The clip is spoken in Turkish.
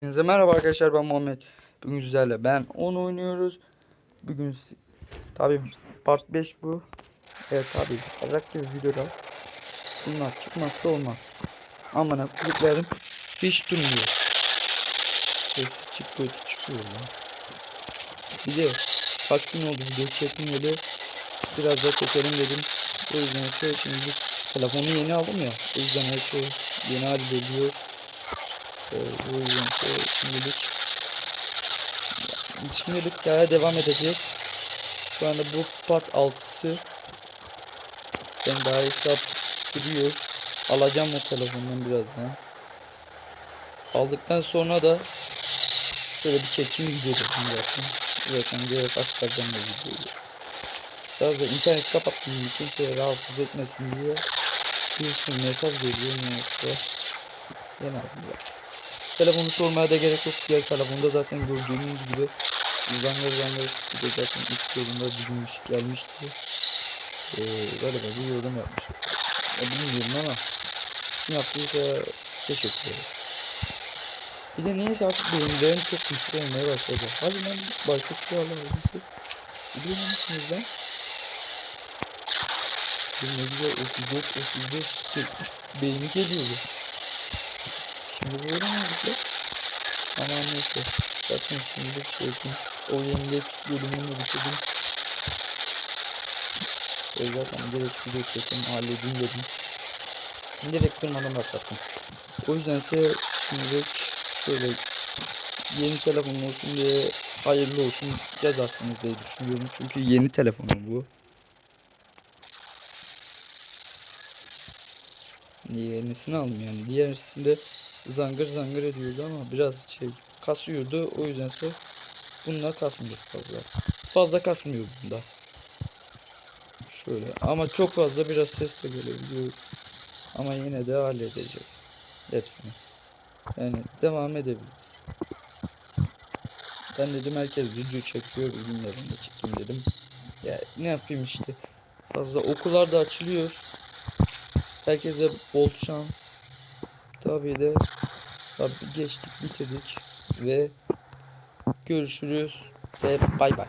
Hepinize merhaba arkadaşlar ben Muhammed. Bugün sizlerle ben 10 oynuyoruz. Bugün tabi part 5 bu. Evet tabi bırak gibi videoda. Bunlar çıkmazsa olmaz. Amına kulüplerim hiç durmuyor. Kötü çık kötü çıkıyor lan. Bir de kaç gün oldu video çekmeyeli. Biraz da çekelim dedim. O yüzden şey şimdi telefonu yeni aldım ya. O yüzden her şey yeni hallediliyor. Ee, o yüzden şey şimdilik şimdilik daha devam edeceğiz. Şu anda bu part 6'sı ben daha hesap duruyor. Alacağım o telefondan birazdan. Aldıktan sonra da şöyle bir çekim videosu zaten. Zaten direkt aktaracağım bu videoyu. Biraz da internet kapattım kimseye rahatsız etmesin diye. Bir sürü mesaj geliyor neyse. Genelde. Telefonu sormaya da gerek yok. Diğer telefonda zaten gördüğünüz gibi zangır zangır bir de zaten ilk yolunda bilmiş gelmişti. Ee, galiba bir yorum yapmış. Ya bilmiyorum ama kim yaptıysa teşekkür ederim. Bir de neyse artık bölümlerim çok güçlü olmaya başladı. Hadi lan başka silahlar olması. Biliyor musunuz lan? Ne güzel 34 35 beyni geliyordu. Şimdi böyle olacak? Ama neyse. Zaten şimdi şey yapayım. O yengeç bölümünü bitirdim. O zaten direkt video çekim halledeyim dedim. Direkt kırmadan başlattım. O yüzden size şimdi şöyle yeni telefon olsun diye hayırlı olsun yazarsınız diye düşünüyorum. Çünkü yeni telefonum bu. Yenisini aldım yani. Diğerisinde zangır zangır ediyordu ama biraz şey kasıyordu. O yüzdense bununla kasmıyor fazla. Fazla kasmıyor bunda. Şöyle ama çok fazla biraz ses de gelebiliyor. Ama yine de halledeceğiz. Hepsini. Yani devam edebiliriz. Ben dedim herkes video çekiyor. De çekeyim dedim. Ya ne yapayım işte. Fazla okullar da açılıyor. Herkese bol şans. Tabii de tabii geçtik bitirdik ve görüşürüz ve bay bay.